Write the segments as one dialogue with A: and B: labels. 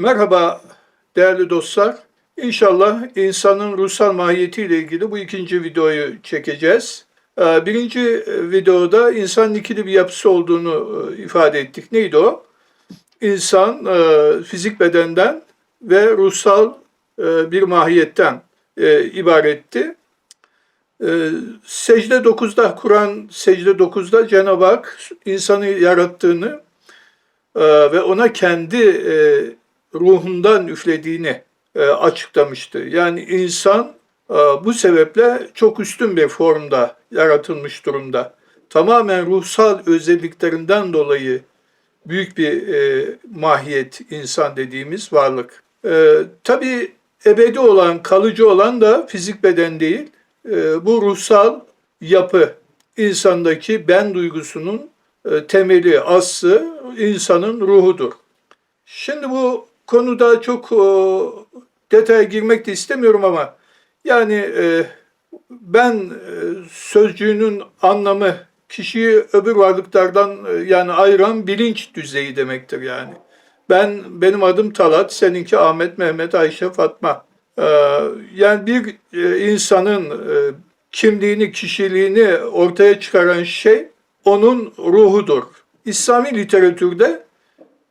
A: Merhaba değerli dostlar. İnşallah insanın ruhsal mahiyetiyle ilgili bu ikinci videoyu çekeceğiz. Ee, Birinci videoda insanın ikili bir yapısı olduğunu e, ifade ettik. Neydi o? İnsan e, fizik bedenden ve ruhsal e, bir mahiyetten ibaretti. Secde 9'da, Kur'an secde 9'da Cenab-ı Hak insanı yarattığını ve ona kendi ruhundan üflediğini e, açıklamıştı. Yani insan e, bu sebeple çok üstün bir formda yaratılmış durumda. Tamamen ruhsal özelliklerinden dolayı büyük bir e, mahiyet insan dediğimiz varlık. E, tabii ebedi olan, kalıcı olan da fizik beden değil. E, bu ruhsal yapı insandaki ben duygusunun e, temeli, aslı insanın ruhudur. Şimdi bu konuda çok e, detaya girmek de istemiyorum ama yani e, ben e, sözcüğünün anlamı kişiyi öbür varlıklardan e, yani ayıran bilinç düzeyi demektir yani. Ben benim adım Talat, seninki Ahmet, Mehmet, Ayşe, Fatma. E, yani bir e, insanın e, kimliğini, kişiliğini ortaya çıkaran şey onun ruhudur. İslami literatürde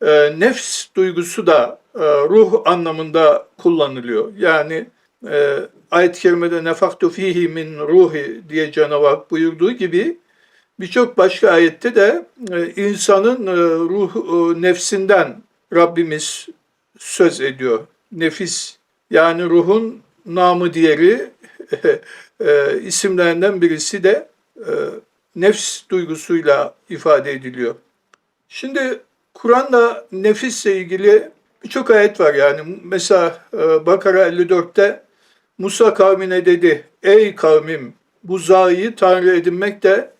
A: e, nefs duygusu da ruh anlamında kullanılıyor. Yani e, ayet-i kerimede nefaktu fihi min ruhi diye Cenab-ı Hak buyurduğu gibi birçok başka ayette de e, insanın e, ruh e, nefsinden Rabbimiz söz ediyor. Nefis yani ruhun namı diğeri e, isimlerinden birisi de e, nefs duygusuyla ifade ediliyor. Şimdi Kur'an'da nefisle ilgili birçok ayet var yani. Mesela e, Bakara 54'te Musa kavmine dedi, ey kavmim bu zayı tanrı edinmekte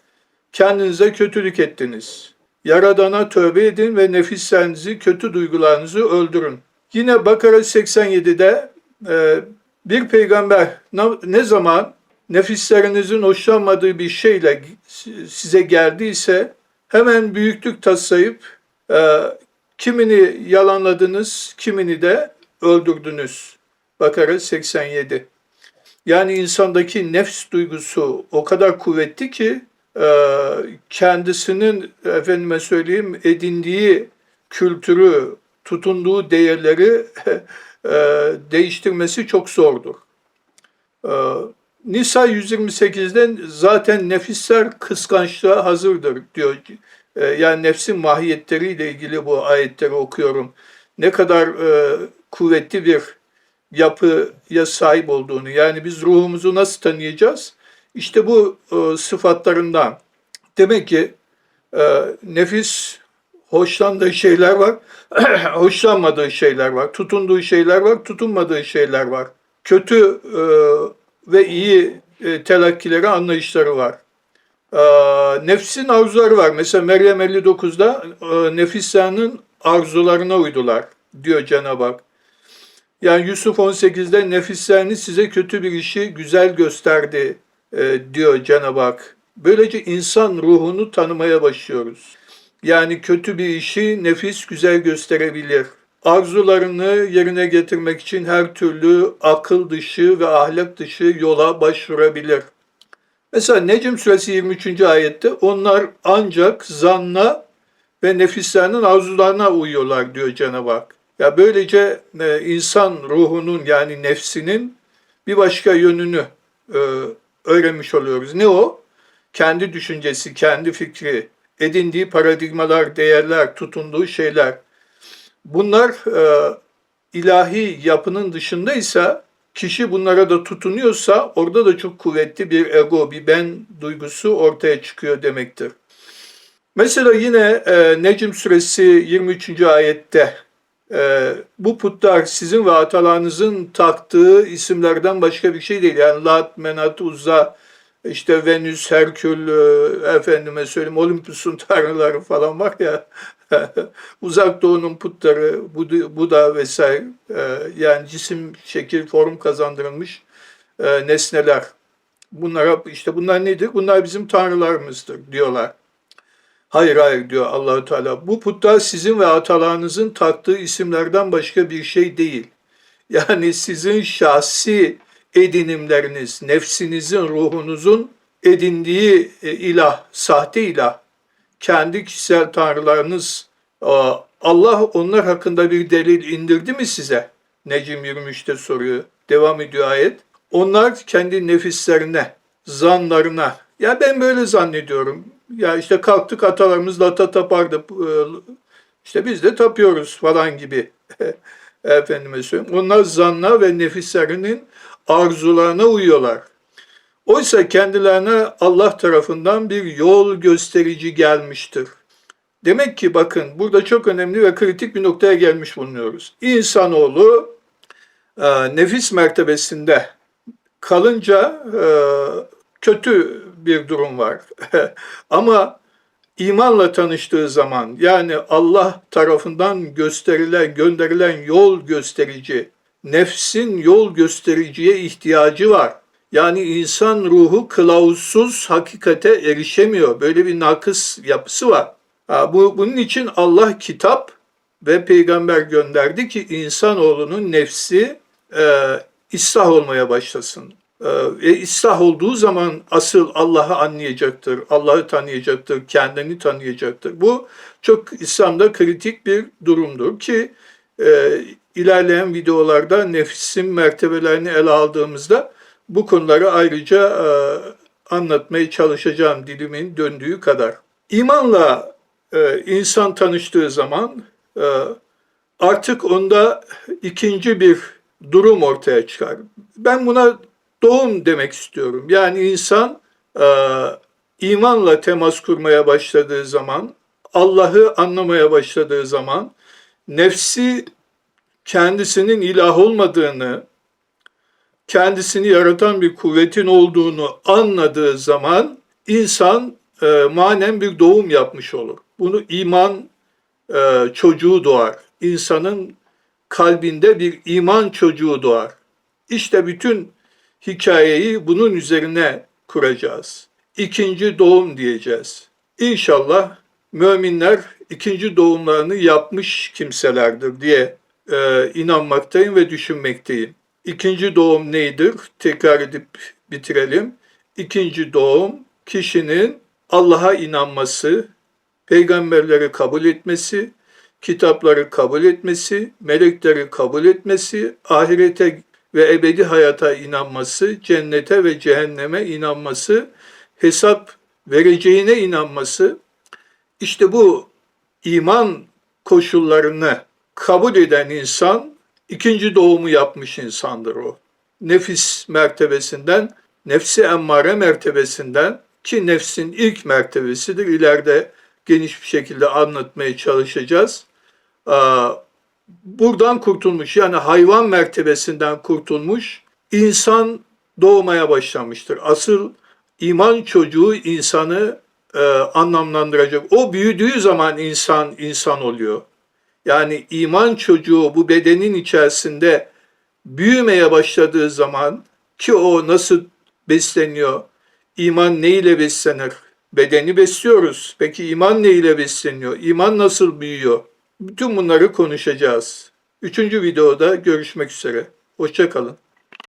A: kendinize kötülük ettiniz. Yaradana tövbe edin ve nefislerinizi, kötü duygularınızı öldürün. Yine Bakara 87'de e, bir peygamber ne zaman nefislerinizin hoşlanmadığı bir şeyle size geldiyse hemen büyüklük taslayıp e, kimini yalanladınız, kimini de öldürdünüz. Bakara 87. Yani insandaki nefs duygusu o kadar kuvvetli ki e, kendisinin efendime söyleyeyim edindiği kültürü, tutunduğu değerleri e, değiştirmesi çok zordur. E, Nisa 128'den zaten nefisler kıskançlığa hazırdır diyor. Yani nefsin mahiyetleriyle ilgili bu ayetleri okuyorum. Ne kadar kuvvetli bir yapıya sahip olduğunu. Yani biz ruhumuzu nasıl tanıyacağız? İşte bu e, sıfatlarından. Demek ki e, nefis hoşlandığı şeyler var, hoşlanmadığı şeyler var, tutunduğu şeyler var, tutunmadığı şeyler var. Kötü e, ve iyi e, telakkileri, anlayışları var. E, nefsin arzuları var. Mesela Meryem 59'da e, nefislerinin arzularına uydular diyor Cenab-ı Hak. Yani Yusuf 18'de nefislerini size kötü bir işi güzel gösterdi e, diyor Cenab-ı Hak. Böylece insan ruhunu tanımaya başlıyoruz. Yani kötü bir işi nefis güzel gösterebilir. Arzularını yerine getirmek için her türlü akıl dışı ve ahlak dışı yola başvurabilir. Mesela Necm suresi 23. ayette onlar ancak zanna ve nefislerinin arzularına uyuyorlar diyor Cenab-ı Hak. Ya böylece e, insan ruhunun yani nefsinin bir başka yönünü e, öğrenmiş oluyoruz. Ne o? Kendi düşüncesi, kendi fikri, edindiği paradigmalar, değerler, tutunduğu şeyler. Bunlar e, ilahi yapının dışındaysa, kişi bunlara da tutunuyorsa orada da çok kuvvetli bir ego, bir ben duygusu ortaya çıkıyor demektir. Mesela yine e, Necm suresi 23. ayette e, bu putlar sizin ve atalarınızın taktığı isimlerden başka bir şey değil. Yani Lat, Menat, Uzza, işte Venüs, Herkül, e, efendime söyleyeyim Olympus'un tanrıları falan var ya. Uzak Doğu'nun putları, Buda vesaire e, yani cisim, şekil, form kazandırılmış e, nesneler. Bunlara işte bunlar nedir? Bunlar bizim tanrılarımızdır diyorlar. Hayır hayır diyor Allahu Teala. Bu putlar sizin ve atalarınızın taktığı isimlerden başka bir şey değil. Yani sizin şahsi edinimleriniz, nefsinizin, ruhunuzun edindiği e, ilah, sahte ilah, kendi kişisel tanrılarınız, Allah onlar hakkında bir delil indirdi mi size? Necim 23'te soruyor. Devam ediyor ayet. Onlar kendi nefislerine, zanlarına, ya ben böyle zannediyorum. Ya işte kalktık atalarımız lata tapardı. Ee, İşte biz de tapıyoruz falan gibi. Efendime söyleyeyim. Onlar zanna ve nefislerinin arzularına uyuyorlar. Oysa kendilerine Allah tarafından bir yol gösterici gelmiştir. Demek ki bakın burada çok önemli ve kritik bir noktaya gelmiş bulunuyoruz. İnsanoğlu e, nefis mertebesinde kalınca e, kötü bir durum var. Ama imanla tanıştığı zaman yani Allah tarafından gösterilen, gönderilen yol gösterici, nefsin yol göstericiye ihtiyacı var. Yani insan ruhu kılavuzsuz hakikate erişemiyor. Böyle bir nakıs yapısı var. Bu, bunun için Allah kitap ve peygamber gönderdi ki insanoğlunun nefsi e, ıslah olmaya başlasın. E, ve ıslah olduğu zaman asıl Allah'ı anlayacaktır, Allah'ı tanıyacaktır, kendini tanıyacaktır. Bu çok İslam'da kritik bir durumdur ki e, ilerleyen videolarda nefsin mertebelerini ele aldığımızda bu konuları ayrıca e, anlatmaya çalışacağım dilimin döndüğü kadar. İmanla e, insan tanıştığı zaman e, artık onda ikinci bir durum ortaya çıkar. Ben buna doğum demek istiyorum. Yani insan e, imanla temas kurmaya başladığı zaman, Allah'ı anlamaya başladığı zaman, nefsi kendisinin ilah olmadığını, kendisini yaratan bir kuvvetin olduğunu anladığı zaman insan e, manen bir doğum yapmış olur. Bunu iman e, çocuğu doğar. İnsanın kalbinde bir iman çocuğu doğar. İşte bütün hikayeyi bunun üzerine kuracağız. İkinci doğum diyeceğiz. İnşallah müminler ikinci doğumlarını yapmış kimselerdir diye e, inanmaktayım ve düşünmekteyim. İkinci doğum neydir? Tekrar edip bitirelim. İkinci doğum kişinin Allah'a inanması, peygamberleri kabul etmesi, kitapları kabul etmesi, melekleri kabul etmesi, ahirete ve ebedi hayata inanması, cennete ve cehenneme inanması, hesap vereceğine inanması, işte bu iman koşullarını kabul eden insan ikinci doğumu yapmış insandır o. Nefis mertebesinden, nefsi emmare mertebesinden ki nefsin ilk mertebesidir. İleride geniş bir şekilde anlatmaya çalışacağız. Buradan kurtulmuş yani hayvan mertebesinden kurtulmuş insan doğmaya başlamıştır. Asıl iman çocuğu insanı e, anlamlandıracak. O büyüdüğü zaman insan insan oluyor. Yani iman çocuğu bu bedenin içerisinde büyümeye başladığı zaman ki o nasıl besleniyor? İman ne ile beslenir? Bedeni besliyoruz. Peki iman ne ile besleniyor? İman nasıl büyüyor? Bütün bunları konuşacağız. Üçüncü videoda görüşmek üzere. Hoşçakalın.